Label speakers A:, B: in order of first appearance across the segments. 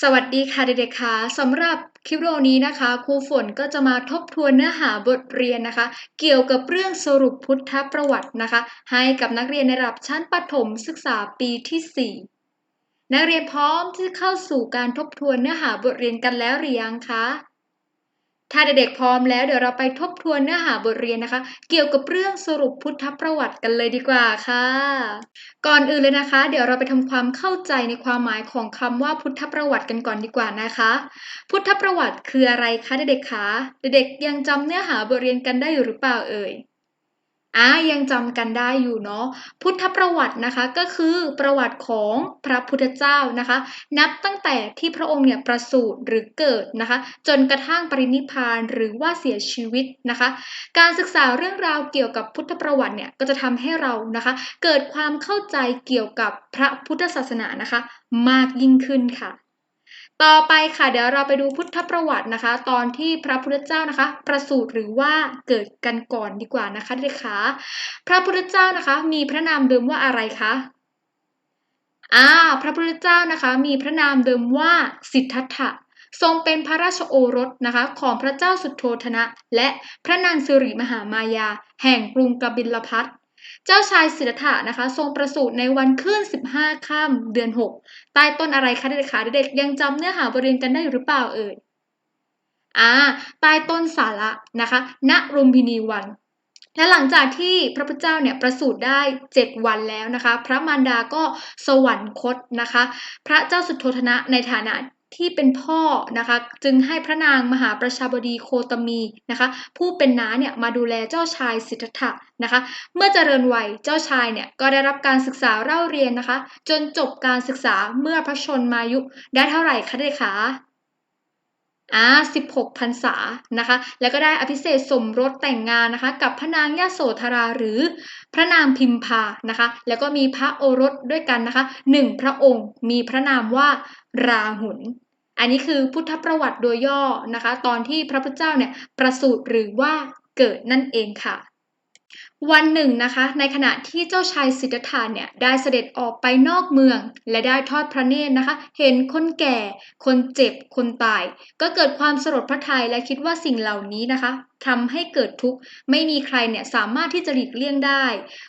A: สวัสดีค่ะเด็กๆค่ะสำหรับคลิปวิดีโอนี้นะคะครูฝนก็จะมาทบทวนเนื้อหาบทเรียนนะคะ เกี่ยวกับเรื่องสรุปพุทธประวัตินะคะ ให้กับนักเรียนในระดับชั้นประถมศึกษาปีที่ 4 นักเรียนพร้อมที่เข้าสู่การทบทวนเนื้อหาบทเรียนกันแล้วหรือยังคะ ถ้าเด็กๆพร้อมแล้วเดี๋ยวเราไปทบทวนเนื้อหาบทเรียนนะคะ เกี่ยวกับเรื่องสรุปพุทธประวัติกันเลยดีกว่าค่ะ ก่อนอื่นเลยนะคะ เดี๋ยวเราไปทำความเข้าใจในความหมายของคำว่าพุทธประวัติกันก่อนดีกว่านะคะ พุทธประวัติคืออะไรคะเด็กๆคะเด็กๆยังจำเนื้อหาบทเรียนกันได้อยู่หรือเปล่าเอ่ย อ่ายังจำกันได้อยู่เนาะพุทธประวัตินะคะก็คือประวัติของพระพุทธเจ้านะคะ นับตั้งแต่ที่พระองค์เนี่ยประสูติหรือเกิดนะคะ จนกระทั่งปรินิพานหรือว่าเสียชีวิตนะคะ การศึกษาเรื่องราวเกี่ยวกับพุทธประวัติเนี่ยก็จะทำให้เรานะคะ เกิดความเข้าใจเกี่ยวกับพระพุทธศาสนานะคะ มากยิ่งขึ้นค่ะ ต่อไปค่ะเดี๋ยวเราไปดูพุทธประวัตินะคะ ตอนที่พระพุทธเจ้านะคะ ประสูติหรือว่าเกิดกันก่อนดีกว่านะคะเด็กคะพระพุทธเจ้านะคะ มีพระนามเดิมว่าอะไรคะอ่าพระพุทธเจ้านะคะ มีพระนามเดิมว่าสิทธัตถะทรงเป็นพระราชโอรสนะคะ ของพระเจ้าสุโธธนะ และพระนางสิริมหามายา แห่งกรุงกบิลพัท เจ้าชายสิทธัตถะนะคะ ทรงประสูติในวันขึ้น 15ค่ำเดือน 6 ใต้ต้นอะไรคะเด็กๆเด็กๆยังจำเนื้อหาบทเรียนกันได้อยู่หรือเปล่าเอ่ยอ่าใต้ต้นสาระนะคะณรุมพินีวัน และหลังจากที่พระพุทธเจ้าเนี่ยประสูติได้ 7 วันแล้วนะคะ พระมารดาก็สวรรคตนะคะ พระเจ้าสุโธธนะในฐานะ ที่เป็นพ่อนะคะ จึงให้พระนางมหาประชาบดีโคตมีนะคะ ผู้เป็นน้าเนี่ยมาดูแลเจ้าชายสิทธัตถะนะคะ เมื่อเจริญวัยเจ้าชายเนี่ยก็ได้รับการศึกษาเล่าเรียนนะคะ จนจบการศึกษาเมื่อพระชนมายุได้เท่าไหร่คะเด็กคะอ่า16พรรษานะคะ แล้วก็ได้อภิเษกสมรสแต่งงานนะคะ กับพระนางยโสธราหรือพระนางพิมพานะคะ แล้วก็มีพระโอรสด้วยกันนะคะหนึ่งพระองค์มีพระนามว่าราหุล อันนี้คือพุทธประวัติโดยย่อนะคะ ตอนที่พระพุทธเจ้าเนี่ยประสูติหรือว่าเกิดนั่นเองค่ะ วันหนึ่งนะคะ ในขณะที่เจ้าชายสิทธัตถะเนี่ยได้เสด็จออกไปนอกเมือง และได้ทอดพระเนตรนะคะ เห็นคนแก่ คนเจ็บ คนตาย ก็เกิดความสลดพระทัยและคิดว่าสิ่งเหล่านี้นะคะทำให้เกิดทุกข์ไม่มีใครเนี่ยสามารถที่จะหลีกเลี่ยงได้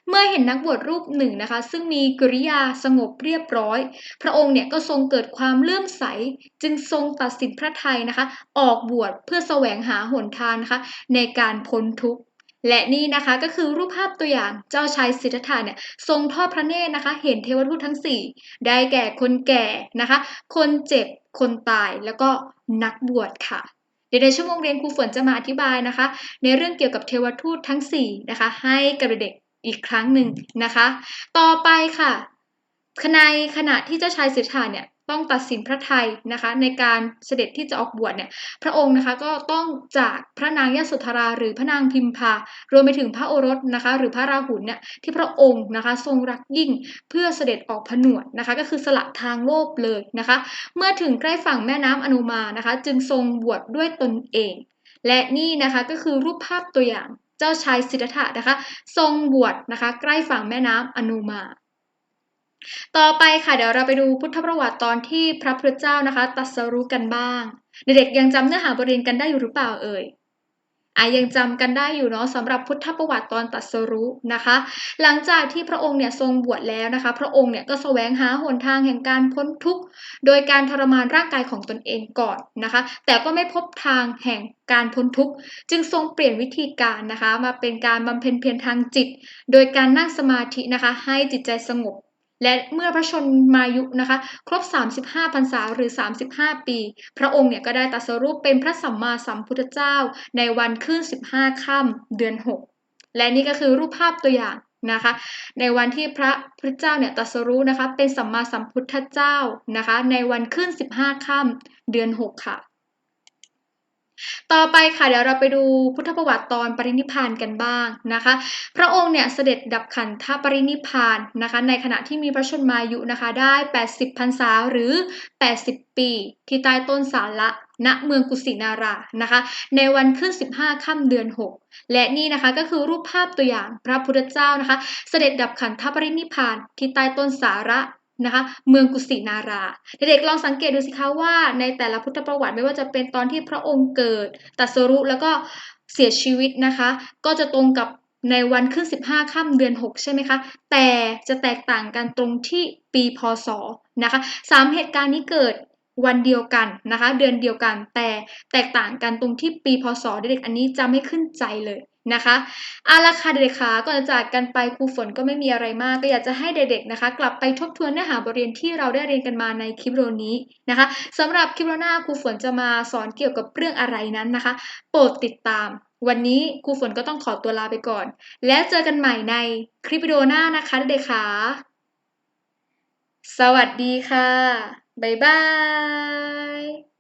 A: เมื่อเห็นนักบวชรูปหนึ่งนะคะ ซึ่งมีกริยาสงบเรียบร้อย พระองค์เนี่ยก็ทรงเกิดความเลื่อมใส จึงทรงตัดสินพระทัยนะคะ ออกบวชเพื่อแสวงหาหนทางนะคะ ในการพ้นทุกข์ และนี่นะคะก็คือรูปภาพตัวอย่างเจ้าชายสิทธัตถะเนี่ยทรงทอดพระเนตรนะคะ เห็นเทวทูตทั้ง 4 ได้แก่คนแก่นะคะ คนเจ็บคนตายแล้วก็นักบวชค่ะ เดี๋ยวในชั่วโมงเรียนครูฝนจะมาอธิบายนะคะ ในเรื่องเกี่ยวกับเทวทูตทั้ง 4 นะคะ ให้กับเด็กอีกครั้งหนึ่งนะคะ ต่อไปค่ะในขณะที่เจ้าชายสิทธัตถะเนี่ย ต้องตัดสินพระไทยนะคะ ในการเสด็จที่จะออกบวชเนี่ยพระองค์นะคะก็ต้องจากพระนางยโสธราหรือพระนางพิมพารวมไปถึงพระโอรสนะคะ หรือพระราหุลเนี่ยที่พระองค์นะคะทรงรักยิ่งเพื่อเสด็จออกผนวดนะคะ ก็คือสละทางโลกเลยนะคะ เมื่อถึงใกล้ฝั่งแม่น้ำอนุมานะคะ จึงทรงบวชดด้วยตนเอง และนี่นะคะก็คือรูปภาพตัวอย่างเจ้าชายสิทธัตถะนะคะ ทรงบวชนะคะ ใกล้ฝั่งแม่น้ำอนุมา ต่อไปค่ะเดี๋ยวเราไปดูพุทธประวัติตอนที่พระพุทธเจ้านะคะตัสรู้กันบ้าง เด็กๆยังจำเนื้อหาบทเรียนกันได้อยู่หรือเปล่าเอ่ยอะยังจำกันได้อยู่เนาะสำหรับพุทธประวัติตอนตัสรู้นะคะ หลังจากที่พระองค์เนี่ยทรงบวชแล้วนะคะ พระองค์เนี่ยก็แสวงหาหนทางแห่งการพ้นทุกข์โดยการทรมานร่างกายของตนเองก่อนนะคะ แต่ก็ไม่พบทางแห่งการพ้นทุกข์จึงทรงเปลี่ยนวิธีการนะคะ มาเป็นการบำเพ็ญเพียรทางจิต โดยการนั่งสมาธินะคะ ให้จิตใจสงบ และเมื่อพระชนมายุนะคะ ครบ 35พรรษาหรือ 35 ปี พระองค์เนี่ยก็ได้ตรัสรู้เป็นพระสัมมาสัมพุทธเจ้า ในวันขึ้น 15 ค่ำเดือน 6 และนี่ก็คือรูปภาพตัวอย่างนะคะ ในวันที่พระพุทธเจ้าเนี่ยตรัสรู้นะคะ เป็นสัมมาสัมพุทธเจ้านะคะ ในวันขึ้น 15 ค่ำเดือน 6 ค่ะ ต่อไปค่ะเดี๋ยวเราไปดูพุทธประวัติตอนปรินิพานกันบ้างนะคะ พระองค์เนี่ยเสด็จดับขันธปรินิพานนะคะ ในขณะที่มีพระชนมายุนะคะ ได้ 80พรรษาหรือ 80 ปี ที่ใต้ต้นสาระณเมืองกุสินารานะคะ ในวันขึ้น 15ค่ำเดือน 6 และนี่นะคะก็คือรูปภาพตัวอย่างพระพุทธเจ้านะคะ เสด็จดับขันธปรินิพานที่ใต้ต้นสาระ นะคะเมืองกุสินาราเด็กๆลองสังเกตดูสิคะว่าในแต่ละพุทธประวัติไม่ว่าจะเป็นตอนที่พระองค์เกิดตัสรู้แล้วก็เสียชีวิตนะคะ ก็จะตรงกับในวันขึ้น 15ค่ำเดือน 6 ใช่ไหมคะ แต่จะแตกต่างกันตรงที่ปีพศนะคะสามเหตุการณ์นี้เกิดวันเดียวกันนะคะ เดือนเดียวกันแต่แตกต่างกันตรงที่ปีพศเด็กๆอันนี้จะไม่ขึ้นใจเลย นะคะอาละค่ะเด็กๆคะก่อนจะจากกันไปครูฝนก็ไม่มีอะไรมาก ก็อยากจะให้เด็กๆนะคะ กลับไปทบทวนเนื้อหาบทเรียนที่เราได้เรียนกันมาในคลิปโอนี้นะคะสำหรับคลิปโอหน้าครูฝนจะมาสอนเกี่ยวกับเรื่องอะไรนั้นนะคะ โปรดติดตาม วันนี้ครูฝนก็ต้องขอตัวลาไปก่อน แล้วเจอกันใหม่ในคลิปวิดีโอหน้านะคะเด็กๆคะสวัสดีค่ะบ๊ายบาย